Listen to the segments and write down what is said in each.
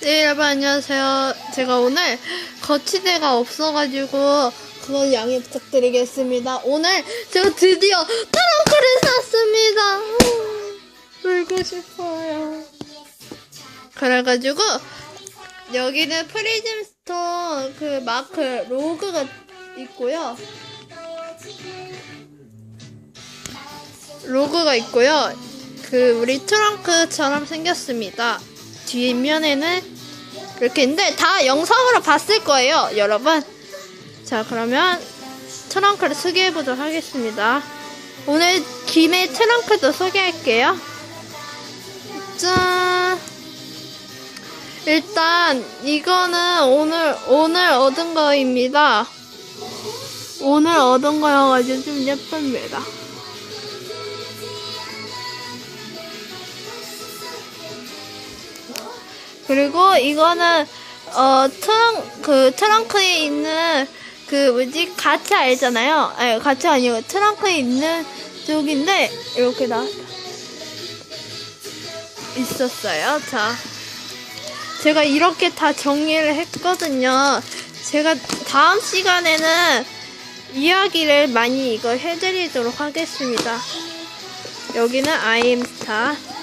네, 여러분 안녕하세요. 제가 오늘 거치대가 없어가지고 그건 양해 부탁드리겠습니다. 오늘 제가 드디어 트렁크를 샀습니다. 울고 싶어요. 그래가지고 여기는 프리즘 스톤 그 마크 로그가 있고요. 로고가 있고요. 그 우리 트렁크처럼 생겼습니다. 뒷면에는 이렇게 있는데 다 영상으로 봤을 거예요, 여러분. 자, 그러면 트렁크를 소개해 보도록 하겠습니다. 오늘 김에 트렁크도 소개할게요. 짠. 일단 이거는 오늘 오늘 얻은 거입니다. 오늘 얻은 거여가지고 좀 예쁩니다. 그리고 이거는 어 트렁 그 트렁크에 있는 그 뭐지 가치 알잖아요. 아니 가치 아니고 트렁크에 있는 쪽인데 이렇게 나 있었어요. 자, 제가 이렇게 다 정리를 했거든요. 제가 다음 시간에는 이야기를 많이 이거 해드리도록 하겠습니다. 여기는 아이엠스타.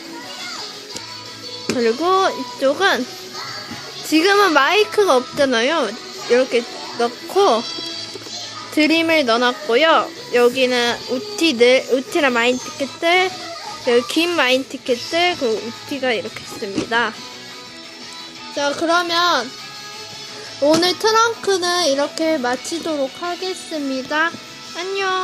그리고 이쪽은 지금은 마이크가 없잖아요. 이렇게 넣고 드림을 넣어놨고요. 여기는 우티들, 우티랑 마인 티켓들, 여기 긴 마인 티켓들, 그리고 우티가 이렇게 있습니다. 자, 그러면 오늘 트렁크는 이렇게 마치도록 하겠습니다. 안녕.